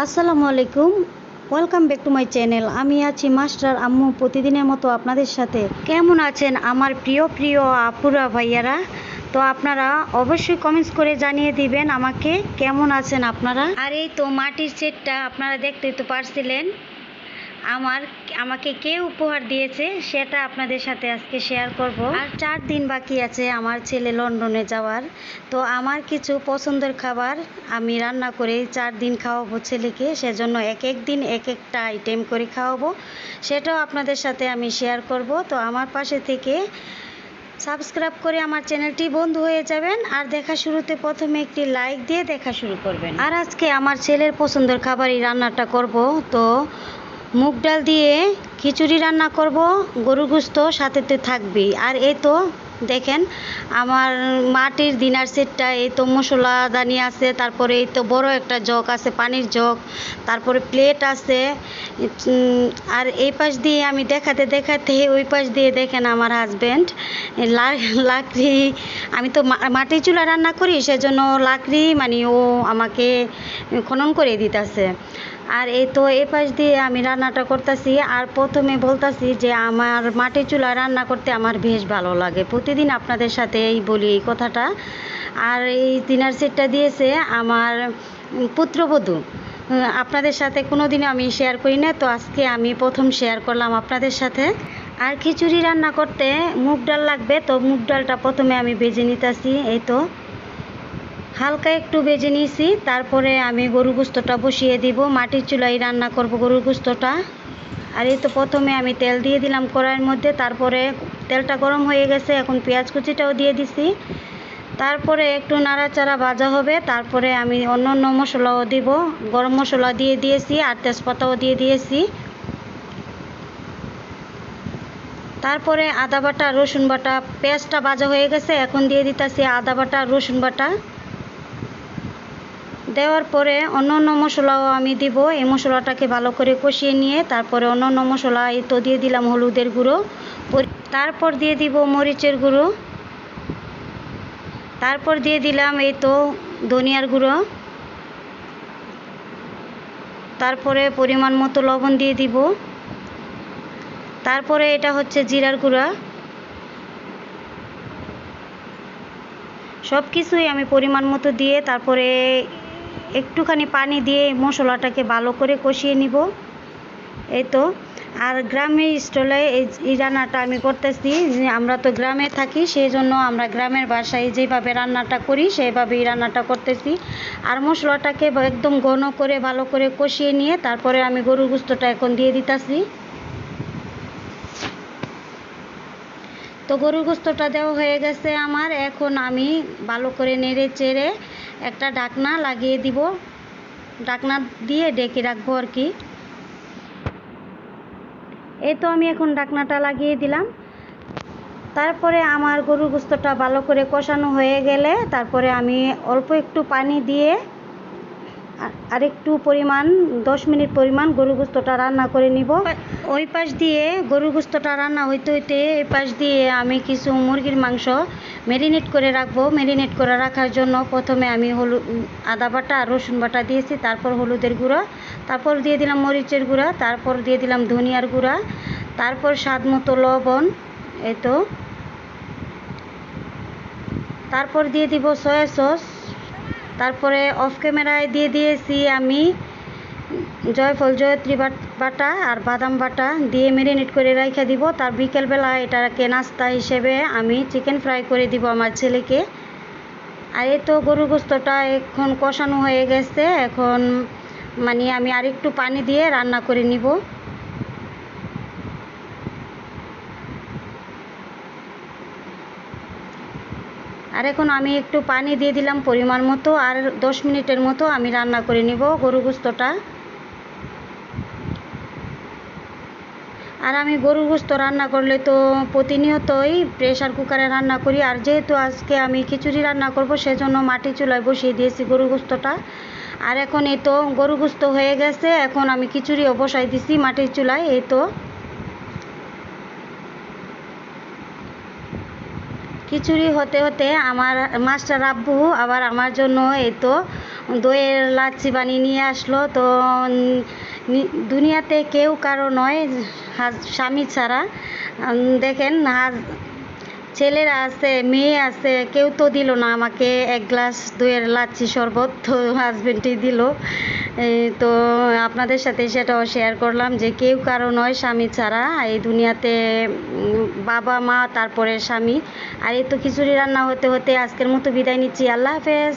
আসসালামু আলাইকুম। Welcome back to my channel আমি আছি মাস্টার আম্মু প্রতিদিনের মতো আপনাদের সাথে। কেমন আছেন আমার প্রিয় প্রিয় আপুরা, ভাইয়ারা? তো আপনারা অবশ্যই কমেন্টস করে জানিয়ে দিবেন আমাকে। কেমন আছেন আপনারা? আর এই তো মাটির সেটটা আপনারা দেখতে তো পারছিলেন। আমার, আমাকে কে উপহার দিয়েছে সেটা আপনাদের সাথে আজকে শেয়ার করব। আর চার দিন বাকি আছে আমার ছেলে লন্ডনে যাওয়ার। তো আমার কিছু পছন্দের খাবার আমি রান্না করে চার দিন খাওয়াবো ছেলেকে। সেজন্য এক এক দিন এক একটা আইটেম করে খাওয়াবো। সেটাও আপনাদের সাথে আমি শেয়ার করব। তো আমার পাশে থেকে সাবস্ক্রাইব করে আমার চ্যানেলটি বন্ধু হয়ে যাবেন। আর দেখা শুরুতে প্রথমে একটি লাইক দিয়ে দেখা শুরু করবেন। আর আজকে আমার ছেলের পছন্দের খাবারই রান্নাটা করব। তো মুগ ডাল দিয়ে খিচুড়ি রান্না করব গরু গুস্ত সাথেতে থাকবেই। আর এই তো, দেখেন, আমার মাটির ডিনার সেটটা, এই তো মশলা, দানি আছে, তারপরে এই তো বড় একটা জগ আছে, পানির জগ, তারপরে প্লেট আছে আর এই পাশ দিয়ে আমি দেখাতে দেখাতে, ওই পাশ দিয়ে দেখেন আমার হাজব্যান্ড লাকড়ি, আমি তো মাটির চুলা রান্না করি, সেজন্য লাকড়ি মানে ও আমাকে খনন করে দিতেছে। আর এই তো পাশ দিয়ে আমি রান্নাটা করতেছি, আর প্রথমে বলতাছি যে আমার মাটির চুলা রান্না করতে আমার বেশ ভালো লাগে। প্রতিদিন আপনাদের সাথে এই বলি এই কথাটা। আর এই ডিনার সেটটা দিয়েছে আমার পুত্রবধূ আপনাদের সাথে কোনো দিনও আমি শেয়ার করি না, তো আজকে আমি প্রথম শেয়ার করলাম আপনাদের সাথে। আর খিচুড়ি রান্না করতে মুগ ডাল লাগবে, তো মুগ ডালটা প্রথমে আমি ভেজে নিতেছি, এই তো। হালকা একটু ভেজে নিয়েছি, তারপরে আমি গরু গুস্তটা বসিয়ে দিব, মাটির চুলাই রান্না করব গরু গুস্তটা। আর এই তো প্রথমে আমি তেল দিয়ে দিলাম কড়াইয়ের মধ্যে, তারপরে তেলটা গরম হয়ে গেছে, এখন পেঁয়াজ কুচিটাও দিয়ে দিছি। তারপরে একটু নাড়াচাড়া ভাজা হবে, তারপরে আমি অন্য অন্য মশলাও দিব, গরম মশলা দিয়ে দিয়েছি আর তেজপাতাও দিয়ে দিয়েছি। তারপরে আদা বাটা, রসুন বাটা, পেঁয়াজটা ভাজা হয়ে গেছে, এখন দিয়ে দিতেছি আদা বাটা, রসুন বাটা। দেওয়ার পরে অন্য অন্য মশলাও আমি দিব। এই মশলাটাকে ভালো করে কষিয়ে নিয়ে তারপরে অন্য অন্য মশলা, এই তো দিয়ে দিলাম হলুদের গুঁড়ো। তারপর দিয়ে দিব মরিচের গুঁড়ো। তারপর দিয়ে দিলাম এই তো ধনিয়ার গুঁড়ো। তারপরে পরিমাণ মতো লবণ দিয়ে দিব। তারপরে এটা হচ্ছে জিরার গুঁড়া। সব কিছুই আমি পরিমাণ মতো দিয়ে তারপরে একটুখানি পানি দিয়ে মশলাটাকে ভালো করে কষিয়ে নিব। এই তো। আর গ্রামের স্টলে এই এই রান্নাটা আমি করতেছি আমরা তো গ্রামে থাকি সেই জন্য আমরা গ্রামের বাসায় যেভাবে রান্নাটা করি সেইভাবেই রান্নাটা করতেছি। আর মশলাটাকে একদম ঘন করে, ভালো করে কষিয়ে নিয়ে তারপরে আমি গরুর গুস্তটা এখন দিয়ে দিতাছি। তো গরুর গোস্তটা দেওয়া হয়ে গেছে আমার। এখন আমি ভালো করে নেড়ে চেড়ে একটা ডাকনা লাগিয়ে দিব। ডাকনা দিয়ে ডেকে রাখব আর কি। এই তো আমি এখন ডাকনাটা লাগিয়ে দিলাম। তারপরে আমার গরুর গোস্তটা ভালো করে কষানো হয়ে গেলে তারপরে আমি অল্প একটু পানি দিয়ে আরেকটু পরিমাণ, দশ মিনিট পরিমাণ গরু গোস্তটা রান্না করে নিব। ওই পাশ দিয়ে গরু গোস্তটা রান্না হইতে হইতে এই পাশ দিয়ে আমি কিছু মুরগির মাংস ম্যারিনেট করে রাখব। ম্যারিনেট করে রাখার জন্য প্রথমে আমি হলুদ আদা বাটা আর রসুন বাটা দিয়েছি, তারপর হলুদের গুঁড়া, তারপর দিয়ে দিলাম মরিচের গুঁড়া, তারপর দিয়ে দিলাম ধনিয়ার গুঁড়া, তারপর স্বাদ মতো লবণ, এই তো। তারপর দিয়ে দিব সয়া সস তারপরে অফ ক্যামেরায় দিয়ে দিয়েছি আমি জয়ফল, জয়ত্রী বাটা আর বাদাম বাটা দিয়ে ম্যারিনেট করে রেখে দিব। তার বিকেলবেলা এটাকে নাস্তা হিসেবে আমি চিকেন ফ্রাই করে দিব আমার ছেলেকে। আর এই তো গরুর গোস্তটা এখন কষানো হয়ে গেছে। এখন মানে আমি আরেকটু পানি দিয়ে রান্না করে নিব। আর এখন আমি একটু পানি দিয়ে দিলাম পরিমাণ মতো, আর দশ মিনিটের মতো আমি রান্না করে নিব গরু গোস্তটা। আর আমি গরুর গোস্ত রান্না করলে তো প্রতিনিয়তই প্রেশার কুকারে রান্না করি, আর যেহেতু আজকে আমি খিচুড়ি রান্না করব সেজন্য মাটি চুলায় বসিয়ে দিয়েছি গরু গোস্তটা। আর এখন এই তো গরু গোস্ত হয়ে গেছে, এখন আমি খিচুড়িও বসাই দিছি মাটির চুলায়, এই তো। খিচুড়ি হতে হতে আমার মাস্টার আব্বু আবার আমার জন্য এই তো দইয়ের লাচ্ছি বানিয়ে নিয়ে আসলো। তো দুনিয়াতে কেউ কারও নয় স্বামী ছাড়া। দেখেন হাজ- ছেলেরা আছে, মেয়ে আছে, কেউ তো দিল না আমাকে। এক গ্লাস দইয়ের লাচ্ছি শরবত তো হাজবেন্ডই দিল। তো আপনাদের সাথে সেটাও শেয়ার করলাম যে কেউ কারও নয়, স্বামী ছাড়া। এই দুনিয়াতে বাবা, মা, তারপরে স্বামী। আর এই তো খিচুড়ি রান্না হতে হতে আজকের মতো বিদায় নিচ্ছি। আল্লাহ হাফেজ।